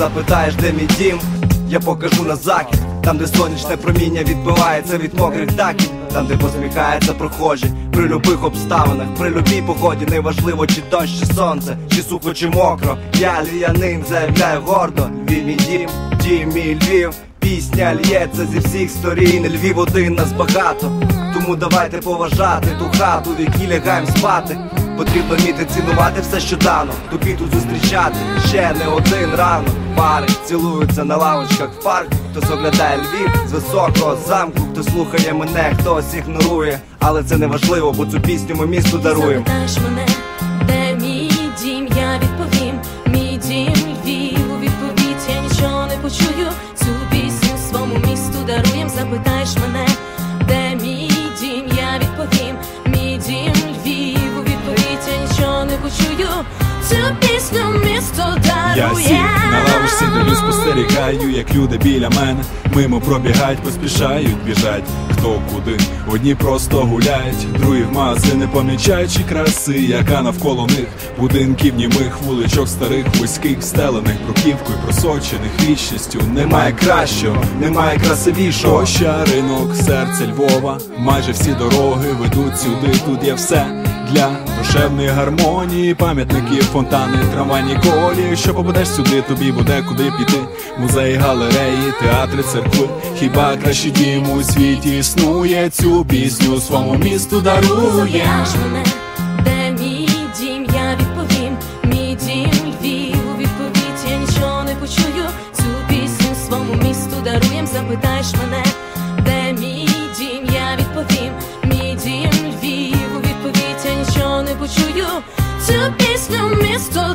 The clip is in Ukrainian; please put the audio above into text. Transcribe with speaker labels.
Speaker 1: запитаєш, де мій дім, я покажу на захід, там, де сонячне проміння відбивається від мокрих даків, там, де посміхається прохожі, при любих обставинах, при любій погоді, неважливо, чи дощ, чи сонце, чи сухо, чи мокро. Я львів'янин заявляю гордо, Львів мій дім, дім мій Львів. Пісня л'ється зі всіх сторін, Львів один нас багато. Тому давайте поважати ту хату, в якій лягаєм спати. Потрібно вміти цінувати все, що дано, тобі тут зустрічати ще не один ранок. Пари цілуються на лавочках в парку. Хтось оглядає Львів з високого замку, хто слухає мене, хтось ігнорує. Але це не важливо, бо цю пісню ми місту даруємо.
Speaker 2: Запитаєш мене, де мій дім, я відповім, мій дім Львів у відповідь я нічого не почую. Цю пісню своєму місту даруєм. Запитаєш Цю пісню місто
Speaker 3: Я сів на лавочці, дивлюсь, спостерігаю, як люди біля мене мимо пробігають, поспішають, біжать хто куди. Одні просто гуляють, другі в магазини помічаючи краси, яка навколо них будинків німих, вуличок старих, вузьких, стелених бруківкою, просочених вічністю. Немає кращого, немає красивішого. Площа, ринок, серце Львова. Майже всі дороги ведуть сюди. Тут є все для душевної гармонії, пам'ятники, фонтани, трамвайні колії. Що попадеш сюди, тобі буде куди піти. Музеї, галереї, театри, церкви. Хіба кращий дім у світі існує? Цю пісню своєму місту дарує.
Speaker 2: Мене, де мій дім, я відповім, мій дім Львів у відповідь я нічого не почую. Цю пісню своєму місту даруєм. Запитаєш мене, почую. Цю пісню місто.